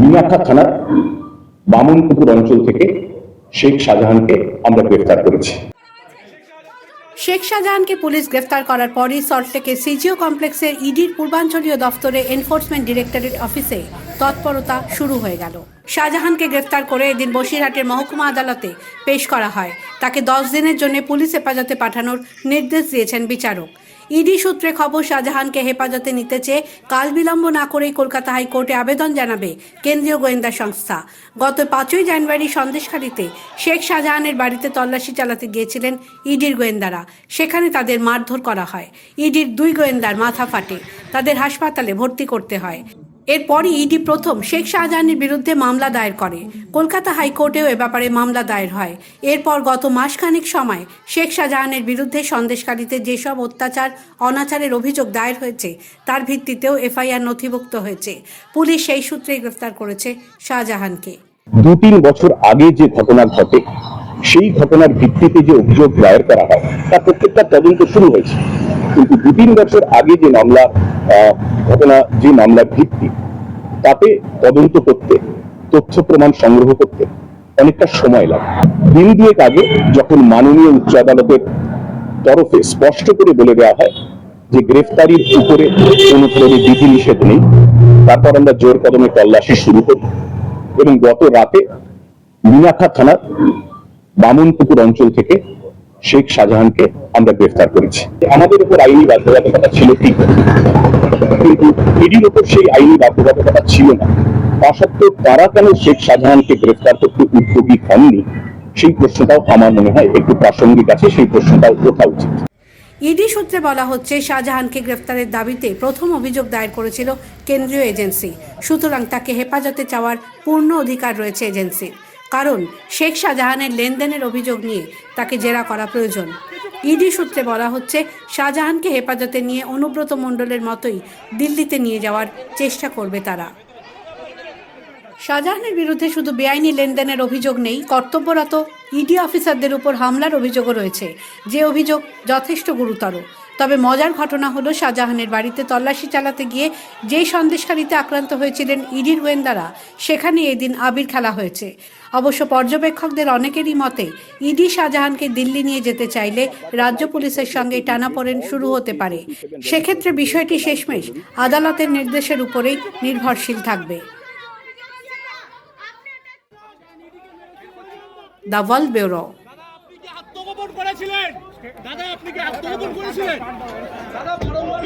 মিনাখা থানার বামনপুকুর অঞ্চল থেকে শেখ শাহজাহানকে আমরা গ্রেফতার করেছি। শেখ শাহজাহানকে পুলিশ গ্রেফতার করার পরই সল্টলেকের সিজিও কমপ্লেক্সের ইডির পূর্বাঞ্চলীয় দফতরে এনফোর্সমেন্ট ডিরেক্টরেট অফিসে তৎপরতা শুরু হয়ে গেল। শাহজাহানকে গ্রেফতার করে এদিন বসিরহাটের মহকুমা আদালতে পেশ করা হয়। তাকে দশ দিনের জন্য পুলিশ হেফাজতে পাঠানোর নির্দেশ দিয়েছেন বিচারক। ইডি সূত্রে খবর, শাহজাহানকে হেফাজতে নিতে চেয়ে কাল বিলম্ব না করেই কলকাতা হাইকোর্টে আবেদন জানাবে কেন্দ্রীয় গোয়েন্দা সংস্থা। গত পাঁচই জানুয়ারি সন্দেশখালীতে শেখ শাহজাহানের বাড়িতে তল্লাশি চালাতে গিয়েছিলেন ইডির গোয়েন্দারা। সেখানে তাদের মারধর করা হয়। ইডির দুই গোয়েন্দার মাথা ফাটে। তাদের হাসপাতালে ভর্তি করতে হয়। এরপরই ইডি প্রথম শেখ শাহজাহানের বিরুদ্ধে মামলা দায়ের করে। কলকাতা হাইকোর্টেও এ ব্যাপারে মামলা দায়ের হয়। এরপর গত মাসখানেক সময় শেখ শাহজাহানের বিরুদ্ধে সন্দেশকারীতে যেসব অত্যাচার, অনাচারের অভিযোগ দায়ের হয়েছে, তার ভিত্তিতেও এফআইআর নথিভুক্ত হয়েছে। পুলিশ সেই সূত্রে গ্রেফতার করেছে শাহজাহানকে। দু তিন বছর আগে যে ঘটনা ঘটে, সেই ঘটনার ভিত্তিতে যে অভিযোগ দায়ের করা হয় তার প্রত্যেকটা তদন্ত শুরু হয়েছে। কিন্তু দু তিন বছর আগে যে মামলা ঘটনা যে মামলার ভিত্তি, তাতে তদন্ত করতে, তথ্য প্রমাণ সংগ্রহ করতে অনেকটা সময় লাগে। দিন দুয়েক আগে যখন মাননীয় উচ্চ আদালতের তরফে স্পষ্ট করে বলে দেওয়া হয় যে গ্রেফতারির উপরে কোনো কোনো বিধি নিষেধ নেই, তারপর আমরা জোর কদমে তল্লাশি শুরু করি এবং গত রাতে মিনাখা থানার বামনপুকুর অঞ্চল থেকে শেখ শাহজাহানকে আমরা গ্রেফতার করেছি। আমাদের উপর আইনি বাধ্যবাধকতা ছিল ঠিক কিন্তু ইডির উপর সেই আইনি বাধ্যবাধকতা ছিল না। তা সত্ত্বেও তারা কেন শেখ শাহজাহানকে গ্রেফতার করতে উদ্যোগী হননি? সেই প্রশ্নটাও আমার মনে হয় একটু প্রাসঙ্গিক আছে, সেই প্রশ্নটাও ওঠা উচিত। ইডি সূত্রে বলা হচ্ছে, শাহজাহানকে গ্রেফতারের দাবিতে প্রথম অভিযোগ দায়ের করেছিল কেন্দ্রীয় এজেন্সি। সুতরাং তাকে হেফাজতে চাওয়ার পূর্ণ অধিকার রয়েছে এজেন্সির। কারণ শেখ শাহজাহানের লেনদেনের অভিযোগ নিয়ে তাকে জেরা করা প্রয়োজন। ইডি সূত্রে বলা হচ্ছে, শাহজাহানকে হেফাজতে নিয়ে অনুব্রত মণ্ডলের মতোই দিল্লিতে নিয়ে যাওয়ার চেষ্টা করবে তারা। শাহজাহানের বিরুদ্ধে শুধু বেআইনি লেনদেনের অভিযোগ নেই, কর্তব্যরত ইডি অফিসারদের উপর হামলার অভিযোগও রয়েছে। যে অভিযোগ যথেষ্ট গুরুতর। তবে মজার ঘটনা হলো, শাহজাহানের বাড়িতে তল্লাশি চালাতে গিয়ে যেই সন্দেশকারীতে আক্রান্ত হয়েছিলেন ইডির গোয়েন্দারা, সেখানে এদিন আবির খেলা হয়েছে। অবশ্য পর্যবেক্ষকদের অনেকেরই মতে, ইডি শাহজাহানকে দিল্লি নিয়ে যেতে চাইলে রাজ্য পুলিশের সঙ্গে টানাপোড়েন শুরু হতে পারে। সেক্ষেত্রে বিষয়টি শেষমেশ আদালতের নির্দেশের উপরেই নির্ভরশীল থাকবে। The world bureau. করেছিলেন? দাদা আপনি কি আত্মগোপন করেছিলেন? দাদা বারংবার